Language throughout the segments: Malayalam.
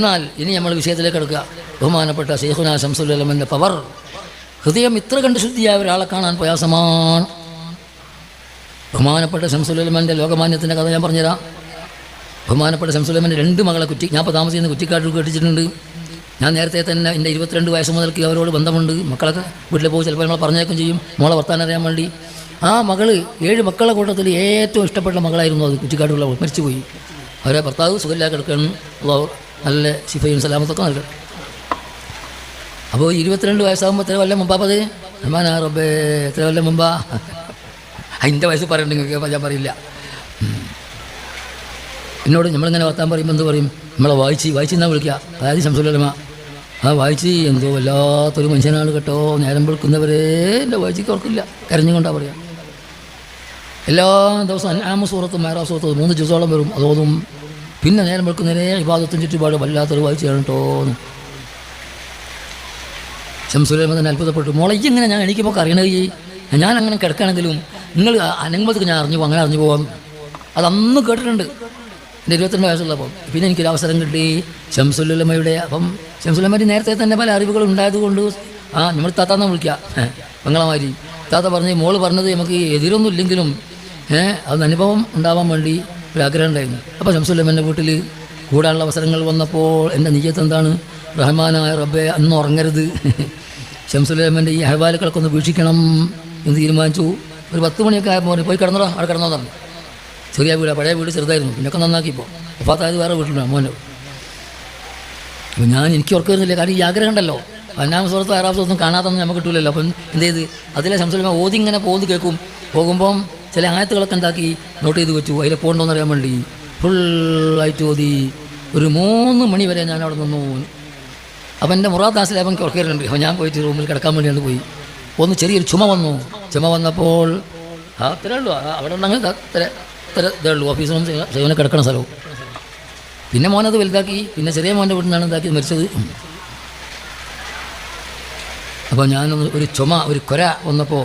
എന്നാൽ ഇനി നമ്മൾ വിഷയത്തിലേക്ക് എടുക്കുക ബഹുമാനപ്പെട്ട ഷെയ്ഖുന ശംസുലമന്റെ പവർ. ഹൃദയം ഇത്ര കണ്ട് ശുദ്ധിയായ ഒരാളെ കാണാൻ പ്രയാസമാണ്. ബഹുമാനപ്പെട്ട ശംസുലമന്റെ ലോകമാന്യത്തിന്റെ കഥ ഞാൻ പറഞ്ഞുതരാം. ബഹുമാനപ്പെട്ട ശംസുലമന്റെ രണ്ട് മകളെ കുറ്റി ഞാൻ ഇപ്പോൾ താമസിക്കുന്ന കുറ്റിക്കാട്ടിൽ കേട്ടിട്ടുണ്ട്. ഞാൻ നേരത്തെ തന്നെ എന്റെ ഇരുപത്തിരണ്ട് വയസ്സ് മുതൽക്ക് അവരോട് ബന്ധമുണ്ട്. മക്കളൊക്കെ വീട്ടിൽ പോയി ചിലപ്പോൾ നമ്മൾ പറഞ്ഞേക്കും ചെയ്യും. മോളെ വർത്താനം അറിയാൻ വേണ്ടി. ആ മകൾ ഏഴ് മക്കളുടെ കൂട്ടത്തിൽ ഏറ്റവും ഇഷ്ടപ്പെട്ട മകളായിരുന്നു അത് കുറ്റിക്കാട്ടുള്ള മരിച്ചുപോയി. അവരെ ഭർത്താവ് സുഖമില്ലാതെ കിടക്കണം നല്ല ശിഫയും സലാമത്തൊക്കെ നൽകണം അപ്പോൾ ഇരുപത്തിരണ്ട് വയസ്സാകുമ്പോൾ എത്ര കൊല്ലം മുമ്പാ പതി റഹ്മാനാ റബ്ബേ എത്ര കൊല്ലം മുമ്പാ? അതിന്റെ വയസ്സ് പറയണ്ടെങ്കിൽ ഞാൻ പറയില്ല. എന്നോട് നമ്മളിങ്ങനെ വർത്താൻ പറയുമ്പോൾ എന്ത് പറയും? നമ്മളെ വായിച്ച് വായിച്ച് എന്നാ വിളിക്കുക അതായത് ശംസുലമ ആ വായിച്ച് എന്തോ വല്ലാത്തൊരു മനുഷ്യനാണ് കേട്ടോ. നേരം വെളുക്കുന്നവരെ എന്റെ വായിച്ചിക്ക് ഓർക്കില്ല കരഞ്ഞുകൊണ്ടാണ് പറയുക എല്ലാ ദിവസവും അനാമ സൂറത്തും മേറാ സൂറത്തും മൂന്ന് ദിവസോളം വരും. അതോതും പിന്നെ നേരം വെളുക്കുന്നേരെ വിവാദത്തിന് ചുറ്റുപാട് വല്ലാത്തൊരു വായിച്ചാണ് കേട്ടോ എന്ന്. ശംസുലമ തന്നെ അത്ഭുതപ്പെട്ടു. മോളെ ഇങ്ങനെ ഞാൻ എനിക്കിപ്പോൾ അറിയണേ ഞാൻ അങ്ങനെ കിടക്കുകയാണെങ്കിലും നിങ്ങൾ അനങ്ങുമ്പോഴത്തേക്ക് ഞാൻ അറിഞ്ഞു അങ്ങനെ അറിഞ്ഞു പോകാം. അതന്നും കേട്ടിട്ടുണ്ട്. എന്റെ ഇരുപത്തിരണ്ട് വയസ്സുള്ളപ്പം. പിന്നെ എനിക്കൊരു അവസരം കിട്ടി. ശംസുല്ലമ്മയുടെ അപ്പം ശംസുല്ലമ്മയുടെ നേരത്തെ തന്നെ പല അറിവുകൾ ഉണ്ടായതുകൊണ്ട് ആ നമ്മൾ താത്താന്ന് വിളിക്കുക പെങ്ങളമാരി താത്ത പറഞ്ഞ് മോൾ പറഞ്ഞത് നമുക്ക് എതിരൊന്നും ഇല്ലെങ്കിലും അത് അനുഭവം ഉണ്ടാവാൻ വേണ്ടി ഒരു ഉണ്ടായിരുന്നു. അപ്പോൾ ശംസുല്ലമ്മന്റെ വീട്ടിൽ കൂടാനുള്ള അവസരങ്ങൾ വന്നപ്പോൾ എന്റെ നിജത്ത് എന്താണ്? റഹ്മാനായ റബ്ബെ അന്ന് ഉറങ്ങരുത്. ശംസുല്ലമ്മന്റെ ഈ അഹവാലുകളൊക്കെ ഒന്ന് വീക്ഷിക്കണം എന്ന് തീരുമാനിച്ചു. ഒരു പത്ത് മണിയൊക്കെ ആയപ്പോൾ പോയി കിടന്നോ അവിടെ കിടന്നോ പറഞ്ഞു. ചെറിയ വീട് പഴയ വീട് ചെറുതായിരുന്നു. പിന്നൊക്കെ നന്നാക്കിപ്പോൾ അപ്പാത്തായത് വേറെ വീട്ടിലാണ് മോനെ അപ്പോൾ ഞാൻ എനിക്ക് ഉറക്കുന്നില്ല കാരണം ഈ ആഗ്രഹം ഉണ്ടല്ലോ. അന്നാമ സുഹൃത്തും ആറാം സുഹൃത്തും കാണാത്തൊന്നും നമുക്ക് കിട്ടില്ലല്ലോ അപ്പം എന്ത് ചെയ്ത്? അതിലെ ശംസുല്ലമ്മ ഓതി ഇങ്ങനെ പോകുന്നത് കേൾക്കും. പോകുമ്പം ചില ആയത്തുകളൊക്കെ എന്താക്കി? നോട്ട് ചെയ്ത് വെച്ചു. അതിൽ പോകണ്ടോന്ന് അറിയാൻ വേണ്ടി. ഫുള്ളായിട്ട് ഓതി. ഒരു മൂന്ന് മണി വരെ ഞാൻ അവിടെ നിന്നു. അപ്പം എന്റെ മുറാദ് അവൻ ഉറക്കരുണ്ട് അപ്പോൾ ഞാൻ പോയിട്ട് റൂമിൽ കിടക്കാൻ വേണ്ടിയാണ് പോയി. ഒന്ന് ചെറിയൊരു ചുമ വന്നു. ചുമ വന്നപ്പോൾ ആ അത്രേ ഉള്ളൂ. അവിടെ ഉണ്ടെങ്കിൽ അത്ര ഇതേ ഉള്ളൂ. ഓഫീസിലും സേവന കിടക്കണ സ്ഥലവും പിന്നെ മോനത് വലുതാക്കി. പിന്നെ ചെറിയ മോന്റെ വീട്ടിൽ നിന്നാണ് ഇതാക്കി മരിച്ചത്. അപ്പോൾ ഞാനൊന്ന് ഒരു ചുമ ഒരു കൊര വന്നപ്പോൾ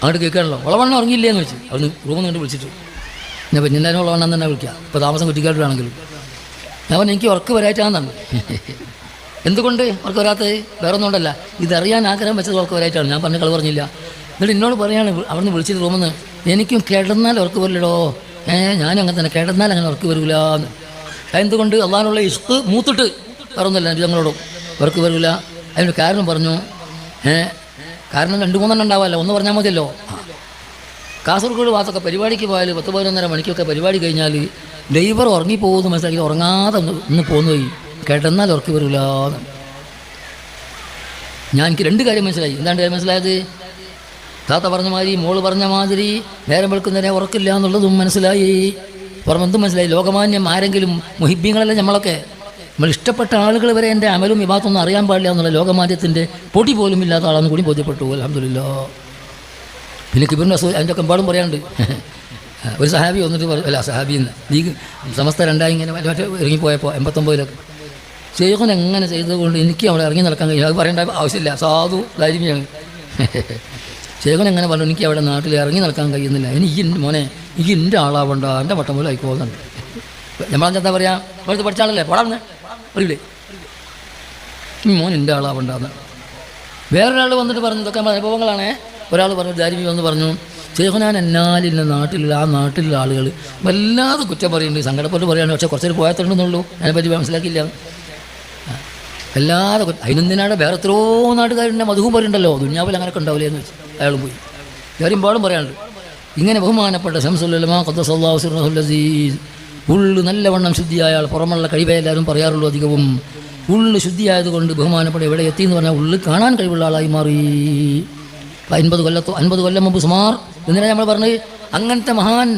അങ്ങോട്ട് കേൾക്കാണല്ലോ. ഉളവണ്ണം ഉറങ്ങിയില്ലേ എന്ന് വെച്ച് അവിടുന്ന് റൂമിൽ നിന്ന് വിളിച്ചിട്ട്. ഞാൻ പിന്നെല്ലാവരും ഉളവണ്ണം തന്നെ വിളിക്കുക ഇപ്പോൾ താമസം കുറ്റിക്കാട്ടിലാണെങ്കിലും. ഞാൻ പറഞ്ഞു എനിക്ക് ഉറക്ക് വരായിട്ടാണെന്നാണ് എന്തുകൊണ്ട് ഉറക്ക് വരാത്തത്? വേറെ ഒന്നും കൊണ്ടല്ല ഇതറിയാൻ ആഗ്രഹം വെച്ചത് ഉറക്ക് വരായിട്ടാണ്. ഞാൻ പറഞ്ഞ കളി പറഞ്ഞില്ല എന്നിട്ട് എന്നോട് പറയാണ് അവിടുന്ന് വിളിച്ചിട്ട് റൂമെന്ന് എനിക്കും കിടന്നാൽ ഉറക്ക് വരില്ലടോ. ഏ ഞാനും അങ്ങനെ തന്നെ. കിടന്നാൽ അങ്ങനെ ഉറക്ക് വരില്ല എന്ന് എന്തുകൊണ്ട് അള്ളാനുള്ള ഇഷ്ക് മൂത്തിട്ട് ഒന്നുമില്ല ഞങ്ങളോടും ഉറക്ക് വരില്ല അതിന് കാരണം പറഞ്ഞു ഏ കാരണം രണ്ട് മൂന്നെണ്ണം ഉണ്ടാവാമല്ലോ ഒന്ന് പറഞ്ഞാൽ മതിയല്ലോ. കാസർഗോഡ് ഭാഗത്തൊക്കെ പരിപാടിക്ക് പോയാൽ പത്ത് പതിനൊന്നര മണിക്കൊക്കെ പരിപാടി കഴിഞ്ഞാൽ ഡ്രൈവർ ഉറങ്ങിപ്പോകുന്ന മനസ്സിലാക്കി ഉറങ്ങാതെ ഒന്ന് പോയി. കിടന്നാൽ ഉറക്കി വരില്ല ഞാൻ എനിക്ക് രണ്ട് കാര്യം മനസ്സിലായി. എന്താണ് കാര്യം മനസ്സിലായത്? താത്ത പറഞ്ഞ മാതിരി മോൾ പറഞ്ഞ മാതിരി നേരം വെളുക്കുന്നതിനെ ഉറക്കില്ല എന്നുള്ളതും മനസ്സിലായി. പുറമെന്തും മനസ്സിലായി. ലോകമാന്യം ആരെങ്കിലും മുഹിബ്യങ്ങളല്ലേ നമ്മളൊക്കെ? നമ്മൾ ഇഷ്ടപ്പെട്ട ആളുകൾ വരെ എന്റെ അമലും വിഭാഗത്തൊന്നും അറിയാൻ പാടില്ല എന്നുള്ള ലോകമാന്യത്തിന്റെ പൊടി പോലും ഇല്ലാത്ത ആളാണെന്ന് കൂടി ബോധ്യപ്പെട്ടു. അലഹമില്ല പിന്നെ കിബിറിന്റെ അസൂ അതിന്റെ ഒക്കെ എമ്പാടും ഒരു സഹാബി വന്നിട്ട് പറഞ്ഞു അല്ല സഹാബി എന്ന്. സമസ്ത രണ്ടായി ഇങ്ങനെ മറ്റേ ഇറങ്ങിപ്പോയപ്പോൾ എൺപത്തൊമ്പതിലൊക്കെ. ചെയ്യുന്ന എങ്ങനെ ചെയ്തതുകൊണ്ട് എനിക്ക് അവിടെ ഇറങ്ങി നടക്കാൻ കഴിയും അത് പറയേണ്ട ആവശ്യമില്ല. സാധു ധൈര്യമാണ് ചെയ്യുന്ന എങ്ങനെ പറഞ്ഞു എനിക്ക് അവിടെ നാട്ടിൽ ഇറങ്ങി നടക്കാൻ കഴിയുന്നില്ല. എനിക്ക് മോനെ എനിക്ക് എന്റെ ആളാവണ്ട. എന്റെ വട്ടം പോലെ ആയിക്കോന്നുണ്ട് നമ്മളെന്താ പറയുക ഇവിടുത്തെ പഠിച്ച ആളല്ലേ? പോടാന്ന് അറിയില്ലേ മോൻ എന്റെ ആളാവണ്ടെന്ന്. വേറൊരാൾ വന്നിട്ട് പറഞ്ഞു ഇതൊക്കെ അനുഭവങ്ങളാണ്. ഒരാൾ പറഞ്ഞു ദാരിമി വന്ന് പറഞ്ഞു ചേഹനാൻ എന്നാലില്ല നാട്ടിലുള്ള ആ നാട്ടിലുള്ള ആളുകൾ വല്ലാതെ കുറ്റം പറയുന്നുണ്ട്. സങ്കടപ്പെട്ട് പറയുകയാണ്. പക്ഷേ കുറച്ചൊരു പോയത്തുണ്ടെന്നുള്ളൂ അതിനെപ്പറ്റി മനസ്സിലാക്കിയില്ല. വല്ലാതെ അതിനെന്തിനാണ്? വേറെ എത്രയോ നാട്ടുകാരുടെ മധുവും പറയുന്നുണ്ടല്ലോ. ദുഞ്ഞാവിൽ അങ്ങനെയൊക്കെ ഉണ്ടാവില്ലേ എന്ന് വെച്ച് അയാളും പോയി. വേറെമ്പാടും പറയാനുണ്ട്. ഇങ്ങനെ ബഹുമാനപ്പെട്ട ശംസുല്ലമ ഖദ്ദസല്ലാഹുസീസ് ഉള്ളു നല്ലവണ്ണം ശുദ്ധിയായ ആൾ പുറമുള്ള കഴിവേ എല്ലാവരും പറയാറുള്ളൂ അധികവും. ഉള്ളു ശുദ്ധിയായതുകൊണ്ട് ബഹുമാനപ്പെടെ എവിടെ എത്തി എന്ന് പറഞ്ഞാൽ ഉള്ളു കാണാൻ കഴിവുള്ള ആളായി മാറി. അൻപത് കൊല്ലത്തോ അൻപത് കൊല്ലം മുമ്പ് സുമാർ എന്തിനാണ് നമ്മൾ പറഞ്ഞത്? അങ്ങനത്തെ മഹാൻ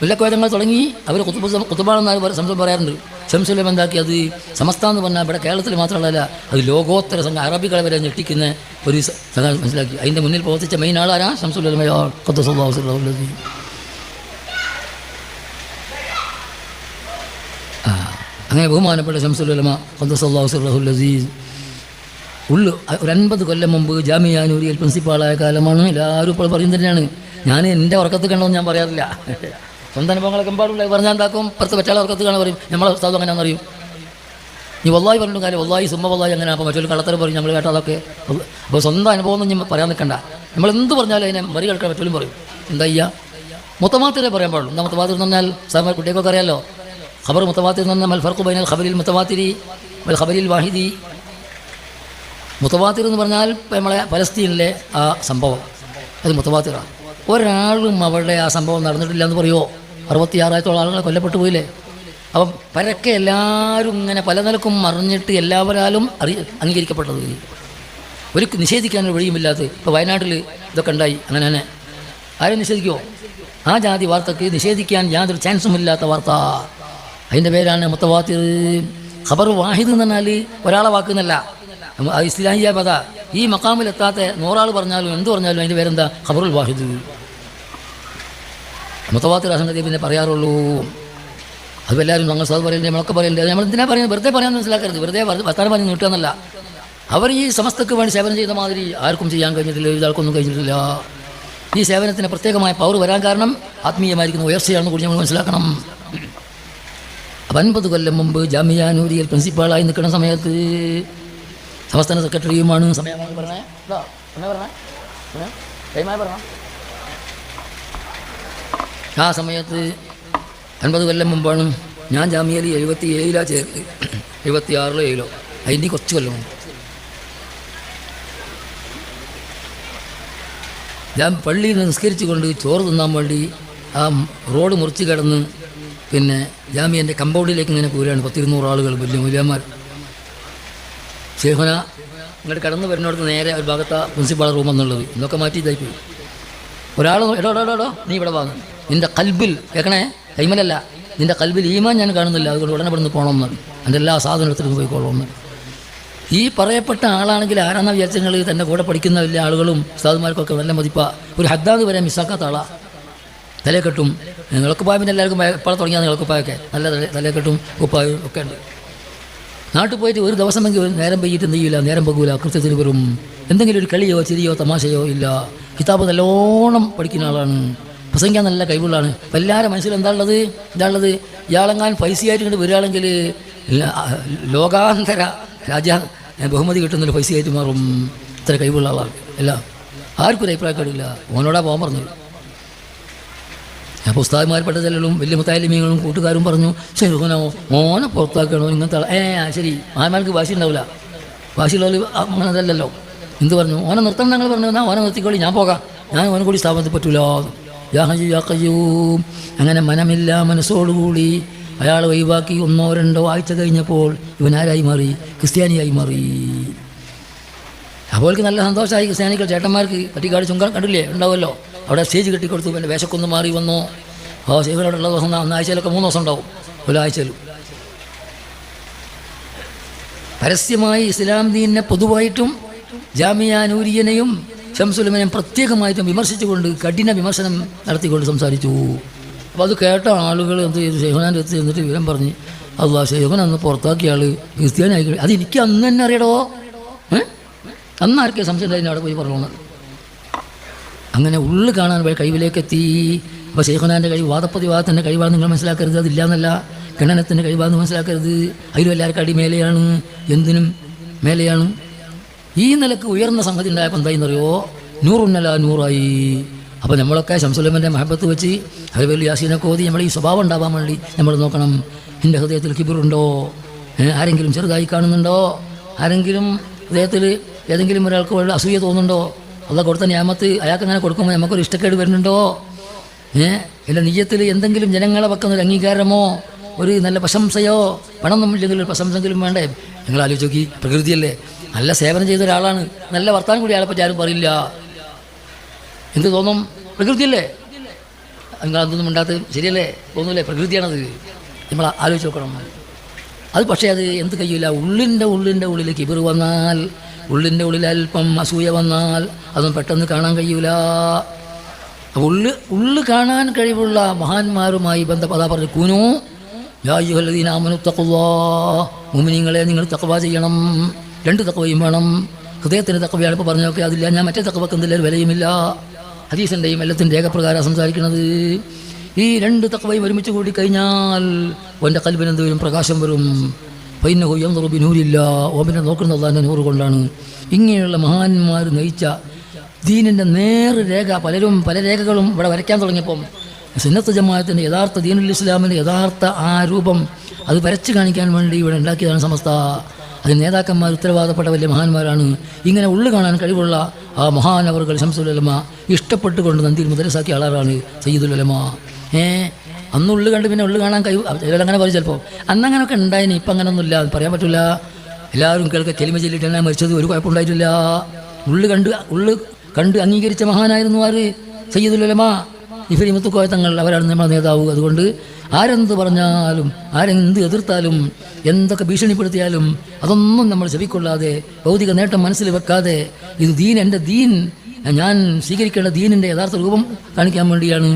വില്ലക്കോയതങ്ങൾ തുടങ്ങി അവർ കുത്തുബ കുത്തുബാണെന്ന് സംസം പറയാറുണ്ട്. ശംസുലം എന്താക്കി? അത് സമസ്ത എന്ന് പറഞ്ഞാൽ ഇവിടെ കേരളത്തിൽ മാത്രമല്ല അത് ലോകോത്തര സംഘം അറബികളെ വരെ ഞെട്ടിക്കുന്ന ഒരു സംഘം മനസ്സിലാക്കി. അതിന്റെ മുന്നിൽ പ്രവർത്തിച്ച മെയിൻ ആളാരാ? ശംസുലമയോ കൊത്തസുല്ലാഹുസുല്ലാഹുല്ലി അങ്ങനെ ബഹുമാനപ്പെട്ട ശംസുലമ അസീസ്. ഉള്ളു ഒരു അൻപത് കൊല്ലം മുമ്പ് ജാമിയാനൂരിയിൽ പ്രിൻസിപ്പാളായ കാലമാണ് എല്ലാവരും ഇപ്പോൾ പറയും തന്നെയാണ്. ഞാൻ എന്റെ ഉറക്കത്ത് കണ്ടോ ഞാൻ പറയാറില്ല. സ്വന്തം അനുഭവങ്ങളൊക്കെ എമ്പാടുള്ള പറഞ്ഞാൽ എന്താക്കും? പുറത്ത് പറ്റാളെ ഉറക്കത്ത് കാണാൻ പറയും. നമ്മളെ ഉസ്താദ് അങ്ങനെയാണെന്ന് അറിയും നീ വല്ലായി പറഞ്ഞു കാര്യം വല്ലായി സുമ്മ വല്ലായി അങ്ങനെ അപ്പോൾ മറ്റൊരു കള്ളത്തരം പറയും. നമ്മൾ കേട്ടോ അതൊക്കെ. അപ്പോൾ സ്വന്തം അനുഭവം ഒന്നും ഞാൻ പറയാൻ നിൽക്കണ്ട നമ്മൾ എന്ത് പറഞ്ഞാലും അതിനെ മറികടക്കാൻ മറ്റൊരു പറയും. എന്താ മുത്തമാത്തിരെ പറയാൻ പാടുള്ളൂ. എന്താ മൊത്തമാത്രം എന്ന് പറഞ്ഞാൽ സാമാർ കുട്ടികൾക്കൊക്കെ അറിയാലോ? ഖബർ മുത്തമാത്തിർ എന്ന് പറഞ്ഞാൽ മൽ ഫർഖു ബൈനൽ ഖബരിൽ മുത്തവാത്തിരി മൽ ഖബരിൽ വാഹിദി. മുത്തവാത്തിർ എന്ന് പറഞ്ഞാൽ നമ്മളെ പലസ്തീനിലെ ആ സംഭവം. അത് മുത്തവാത്തിറാണ്. ഒരാളും അവരുടെ ആ സംഭവം നടന്നിട്ടില്ല എന്ന് പറയുമോ അറുപത്തിയാറായിരത്തോളം ആളുകളെ കൊല്ലപ്പെട്ടു പോയില്ലേ? അപ്പം പരക്കെ എല്ലാവരും ഇങ്ങനെ പല നിലക്കും മറിഞ്ഞിട്ട് എല്ലാവരാലും അറി അംഗീകരിക്കപ്പെട്ടത് ഒരു നിഷേധിക്കാനൊരു വഴിയുമില്ലാത്ത ഇപ്പോൾ വയനാട്ടിൽ ഇതൊക്കെ ഉണ്ടായി. അങ്ങനെ തന്നെ. ആരും നിഷേധിക്കുമോ ആ ജാതി വാർത്തക്ക് നിഷേധിക്കാൻ യാതൊരു ചാൻസും ഇല്ലാത്ത വാർത്ത. അതിന്റെ പേരാണ് മുത്തവാത്തിർ. ഖബർ വാഹിദ് എന്ന് പറഞ്ഞാൽ ഒരാളെ വാക്കുന്നല്ല. ഇസ്ലാമിയ പദ. ഈ മക്കാമിലെത്താത്ത നൂറാൾ പറഞ്ഞാലും എന്ത് പറഞ്ഞാലും അതിന്റെ പേരെന്താ? ഖബറുൽ വാഹിദ്. മുത്തവാത്തിർ ആ സംഗതി പിന്നെ പറയാറുള്ളൂ. അത് എല്ലാവരും ഞങ്ങൾ സാധു പറയുന്നത് നമ്മളൊക്കെ പറയില്ല നമ്മൾ എന്തിനാ പറയുന്നത്? വെറുതെ പറയാൻ മനസ്സിലാക്കരുത്. വെറുതെ വർത്താനം പറഞ്ഞ് നീട്ടുകയെന്നല്ല. അവർ ഈ സമസ്തക്ക് വേണ്ടി സേവനം ചെയ്ത മാതിരി ആർക്കും ചെയ്യാൻ കഴിഞ്ഞിട്ടില്ല ഇതാൾക്കൊന്നും കഴിഞ്ഞിട്ടില്ല. ഈ സേവനത്തിന് പ്രത്യേകമായ പവർ വരാൻ കാരണം ആത്മീയമായിരിക്കുന്ന ഉയർച്ചയാണെന്ന് കൂടി നമ്മൾ മനസ്സിലാക്കണം. അൻപത് കൊല്ലം മുമ്പ് ജാമിയാനൂരിയിൽ പ്രിൻസിപ്പാളായി നിൽക്കുന്ന സമയത്ത് സംസ്ഥാന സെക്രട്ടറിയുമാണ് സമയമാണ് പറഞ്ഞേ. പറഞ്ഞേ. ആ സമയത്ത് അൻപത് കൊല്ലം മുമ്പാണ് ഞാൻ ജാമ്യയിൽ എഴുപത്തി ഏഴിലാ ചേർത്ത്. എഴുപത്തി ആറിലോ ഏഴിലോ. അതിന്റെ കുറച്ച് കൊല്ലം മുമ്പ്. ഞാൻ പള്ളിയിൽ നിസ്കരിച്ചു കൊണ്ട് ചോറ് തിന്നാൻ വേണ്ടി ആ റോഡ് മുറിച്ച് കിടന്ന് പിന്നെ ജാമ്യന്റെ കമ്പൗണ്ടിലേക്ക് ഇങ്ങനെ പോരുകയാണ്. പത്തിരുന്നൂറ് ആളുകൾ വലിയ മൂല്യന്മാർ ഷേഖന ഇങ്ങോട്ട് കടന്നു വരുന്നിടത്ത് നേരെ ഒരു ഭാഗത്താ പ്രിൻസിപ്പാൾ റൂം എന്നുള്ളത്. ഇതൊക്കെ മാറ്റി ഇതായിപ്പോയി ഒരാൾ എടോ എടോ എടോ, നീ ഇവിടെ വാങ്ങ നിന്റെ കൽബിൽ കേൾക്കണേ കൈമലല്ല. നിന്റെ കൽബിൽ ഈമാൻ ഞാൻ കാണുന്നില്ല. അതുകൊണ്ട് ഉടനെ ഇവിടുന്ന് പോകണമെന്ന് എന്റെ എല്ലാ സാധനം എടുത്തിട്ട് പോയിക്കോളണമെന്ന് ഈ പറയപ്പെട്ട ആളാണെങ്കിൽ ആരാന്ന വിചാരിച്ചങ്ങൾ തന്റെ കൂടെ പഠിക്കുന്ന വലിയ ആളുകളും ഉസ്താദുമാർക്കൊക്കെ നല്ല മതിപ്പാ. ഒരു ഹദ്ദാദ് വരെ മിസ്സാക്കാത്ത ആളാ. തലയെക്കെട്ടും നിളക്കുപ്പായ പിന്നെ എല്ലാവർക്കും എപ്പോഴും തുടങ്ങിയ നിളക്കുപ്പായൊക്കെ നല്ല തല തലയെക്കെട്ടും കുപ്പായും ഒക്കെ ഉണ്ട്. നാട്ടിൽ പോയിട്ട് ഒരു ദിവസമെങ്കിൽ നേരം പെയ്യിട്ട് എന്ത് ചെയ്യില്ല നേരം പകൂല കൃത്യത്തിന് വരും. എന്തെങ്കിലും ഒരു കളിയോ ചിരിയോ തമാശയോ ഇല്ല. കിതാബ് നല്ലോണം പഠിക്കുന്ന ആളാണ്. പ്രസംഗിക്കാൻ നല്ല കഴിവുള്ളതാണ്. അപ്പം എല്ലാവരും മനസ്സിൽ എന്താ ഉള്ളത്? എന്താ ഉള്ളത്? ഇയാളെങ്ങാൻ പൈസയായിട്ട് ഇങ്ങോട്ട് വരികയാണെങ്കിൽ ലോകാന്തര രാജ ബഹുമതി കിട്ടുന്നൊരു പൈസയായിട്ട് മാറും. ഇത്ര കഴിവുള്ള ആളാണ്. അല്ല ആർക്കും ഒരു അഭിപ്രായക്കാടില്ല. ഓനോടാ പോകാൻ പറഞ്ഞത്. അപ്പോൾ ഉസ്താദ്മാർപ്പെട്ട ചിലരും വലിയ മുത്താലിമീങ്ങളും കൂട്ടുകാരും പറഞ്ഞു ശരി മോനെ പുറത്താക്കണോ? ഇങ്ങനത്തെ ആളെ." ഏ ശരി. ആന്മാർക്ക് വാശി ഉണ്ടാവില്ല വാശിയുള്ളവർ അങ്ങനെ അതല്ലല്ലോ എന്ത് പറഞ്ഞു? ഓനെ നിർത്തണം ഞങ്ങൾ പറഞ്ഞു എന്നാൽ ഓനെ നിർത്തിക്കോളി. ഞാൻ പോകാം. ഞാൻ ഓനെ കൂടി സ്ഥാപനത്തിൽ പറ്റൂലോ. യാ ഹജു യാ ഖയ്യൂം. അങ്ങനെ മനമില്ല മനസ്സോടുകൂടി അയാൾ ഒഴിവാക്കി ഒന്നോ രണ്ടോ ആഴ്ച കഴിഞ്ഞപ്പോൾ ഇവൻ ആരായി മാറി? ക്രിസ്ത്യാനിയായി മാറി. അപ്പോൾ നല്ല സന്തോഷമായി ക്രിസ്ത്യാനികൾ ചേട്ടന്മാർക്ക് പറ്റിക്കാട് ചുങ്കം കണ്ടില്ലേ? ഉണ്ടാവുമല്ലോ. അവിടെ സ്റ്റേജ് കെട്ടിക്കൊടുത്തു പിന്നെ വേഷക്കൊന്ന് മാറി വന്നു. ആ ശേഖരോടുള്ള ദിവസം ഒന്നാഴ്ചയിലൊക്കെ മൂന്ന് ദിവസം ഉണ്ടാവും. ഒരാഴ്ചയിലും. പരസ്യമായി ഇസ്ലാം ദീനിനെ പൊതുവായിട്ടും ജാമിയ നൂരിയനെയും ഷംസുലമനെയും പ്രത്യേകമായിട്ടും വിമർശിച്ചുകൊണ്ട് കഠിന വിമർശനം നടത്തിക്കൊണ്ട് സംസാരിച്ചു. അപ്പോൾ അത് കേട്ട ആളുകൾ എന്ത് ചെയ്തു? ശേഖനാന്റെ അടുത്ത് ചെന്നിട്ട് വിവരം പറഞ്ഞ് അള്ളാ ശേഖൻ അന്ന് പുറത്താക്കിയ ആൾ ക്രിസ്ത്യാനായി. അത് എനിക്ക് അന്ന് തന്നെ അറിയടോ? അന്ന് ആർക്കെ സംശയം അവിടെ പോയി പറഞ്ഞു അങ്ങനെ ഉള്ളു കാണാൻ കഴിവിലേക്ക് എത്തി അപ്പോൾ ശേഖുനാന്റെ കഴിവ് വാദപ്രതിവാദത്തിന്റെ കഴിവാണ് നിങ്ങൾ മനസ്സിലാക്കരുത്. അതില്ല എന്നല്ല ഗണനത്തിന്റെ കഴിവാന്ന് മനസ്സിലാക്കരുത്. അതിലും എല്ലാവർക്കും അടിമേലെയാണ്. എന്തിനും മേലെയാണ്. ഈ നിലയ്ക്ക് ഉയർന്ന സംഗതി ഉണ്ടായപ്പോൾ എന്തായിന്നറിയോ നൂറുന്നല നൂറായി. അപ്പോൾ നമ്മളൊക്കെ ശംസുലമന്റെ മഹബത്ത് വെച്ച് അതുപോലെ യാസീനൊക്കെ ഓതി നമ്മൾ ഈ സ്വഭാവം ഉണ്ടാവാൻ വേണ്ടി നമ്മൾ നോക്കണം. എന്റെ ഹൃദയത്തിൽ കിബിറുണ്ടോ ആരെങ്കിലും ചെറുതായി കാണുന്നുണ്ടോ? ആരെങ്കിലും ഹൃദയത്തിൽ ഏതെങ്കിലും ഒരാൾക്ക് വളരെ അസൂയ തോന്നുന്നുണ്ടോ? അല്ല കൊടുത്ത ഞാമത്ത് അയാൾക്ക് അങ്ങനെ കൊടുക്കുമ്പോൾ നമുക്കൊരു ഇഷ്ടക്കേട് വരുന്നുണ്ടോ? ഏ? അല്ല നിജത്തിൽ എന്തെങ്കിലും ജനങ്ങളെ വെക്കുന്ന ഒരു അംഗീകാരമോ? ഒരു നല്ല പ്രശംസയോ? പണം നമ്മളില്ലെങ്കിൽ ഒരു പ്രശംസെങ്കിലും വേണ്ടേ? നിങ്ങൾ ആലോചിച്ച് നോക്കി പ്രകൃതിയല്ലേ? നല്ല സേവനം ചെയ്ത ഒരാളാണ്. നല്ല വർത്താനം കൂടി ആളെ പറ്റി ആരും പറയില്ല. എന്ത് തോന്നും? പ്രകൃതിയല്ലേ? നിങ്ങൾ അതൊന്നും ഉണ്ടാത്ത ശരിയല്ലേ? തോന്നൂലേ? പ്രകൃതിയാണത്. നമ്മൾ ആലോചിച്ച് നോക്കണം. അത് പക്ഷേ അത് എന്ത് കഴിയില്ല ഉള്ളിന്റെ ഉള്ളിന്റെ ഉള്ളിലേക്ക് കിബിർ വന്നാൽ ഉള്ളിന്റെ ഉള്ളിൽ അല്പം അസൂയ വന്നാൽ അതൊന്നും പെട്ടെന്ന് കാണാൻ കഴിയൂല. ഉള്ളു ഉള്ളു കാണാൻ കഴിവുള്ള മഹാന്മാരുമായി ബന്ധപ്പെട്ട അതാ പറഞ്ഞു കൂനു. യാഹുലീനാമനു തക്കുവാ മുമിനിങ്ങളെ നിങ്ങൾ തക്കവ ചെയ്യണം. രണ്ട് തക്കവയും വേണം. ഹൃദയത്തിന് തക്കവയാണ് ഇപ്പോൾ പറഞ്ഞൊക്കെ അതില്ല. ഞാൻ മറ്റേ തക്കവക്ക് എന്തില്ല വിലയുമില്ല. ഹദീസിന്റെയും എല്ലാത്തിന്റെ രേഖപ്രകാരം സംസാരിക്കുന്നത്. ഈ രണ്ട് തക്കവയും ഒരുമിച്ച് കൂടി കഴിഞ്ഞാൽ എന്റെ കൽവിന് എന്തെങ്കിലും പ്രകാശം വരും. പൈന കൊയ്യം തുറബിനൂരില്ല ഓമിനെ നോക്കുന്നത് അള്ളാഹിന്റെ നൂറ് കൊണ്ടാണ്. ഇങ്ങനെയുള്ള മഹാന്മാർ നയിച്ച ദീനിന്റെ നേർ രേഖ പലരും പല രേഖകളും ഇവിടെ വരയ്ക്കാൻ തുടങ്ങിയപ്പം സുന്നത്ത് ജമാഅത്തിന്റെ യഥാർത്ഥ ദീനുൽ ഇസ്ലാമിന്റെ യഥാർത്ഥ ആ രൂപം അത് വരച്ച് കാണിക്കാൻ വേണ്ടി ഇവിടെ ഉണ്ടാക്കിയതാണ് സമസ്ത. അതിന് നേതാക്കന്മാർ ഉത്തരവാദപ്പെട്ട വലിയ മഹാന്മാരാണ്. ഇങ്ങനെ ഉള്ളു കാണാൻ കഴിവുള്ള ആ മഹാനവറുകൾ ശംസുലമ ഇഷ്ടപ്പെട്ടുകൊണ്ട് നന്ദിയിൽ മുതലസാക്കിയ ആളാണ് സയ്യിദുലമ ഏ അന്ന് ഉള്ളു കണ്ട് പിന്നെ ഉള്ളു കാണാൻ കഴിവ് അങ്ങനെ പറയും ചിലപ്പോൾ. അന്ന് അങ്ങനെയൊക്കെ ഉണ്ടായിന് ഇപ്പം അങ്ങനൊന്നുമില്ല പറയാൻ പറ്റില്ല. എല്ലാവരും കേൾക്ക ചെലിമ ചെല്ലിട്ട് തന്നെ മരിച്ചത് ഒരു കുഴപ്പമുണ്ടായിട്ടില്ല. ഉള്ളു കണ്ട് ഉള്ളു കണ്ട് അംഗീകരിച്ച മഹാനായിരുന്നു ആര്? സയ്യിദുലമ ഇഫരി മുത്തുക്കോയ തങ്ങൾ അവരാണ് നമ്മുടെ നേതാവ്. അതുകൊണ്ട് ആരെന്ത് പറഞ്ഞാലും ആരെന്ത് എതിർത്താലും എന്തൊക്കെ ഭീഷണിപ്പെടുത്തിയാലും അതൊന്നും നമ്മൾ ചെവിക്കൊള്ളാതെ ഭൗതിക നേട്ടം മനസ്സിൽ വെക്കാതെ ഇത് ദീൻ എന്റെ ദീൻ ഞാൻ സ്വീകരിക്കേണ്ട ദീനിന്റെ യഥാർത്ഥ രൂപം കാണിക്കാൻ വേണ്ടിയാണ്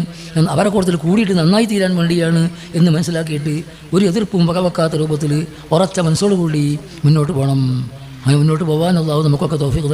അവരെ കൂട്ടത്തിൽ കൂടിയിട്ട് നന്നായി തീരാൻ വേണ്ടിയാണ് എന്ന് മനസ്സിലാക്കിയിട്ട് ഒരു എതിർപ്പും വകവെക്കാത്ത രൂപത്തിൽ ഉറച്ച മനസ്സോടുകൂടി മുന്നോട്ട് പോകണം. മുന്നോട്ട് പോകാനുള്ളതാവും നമുക്കൊക്കെ തോഫിക്ക്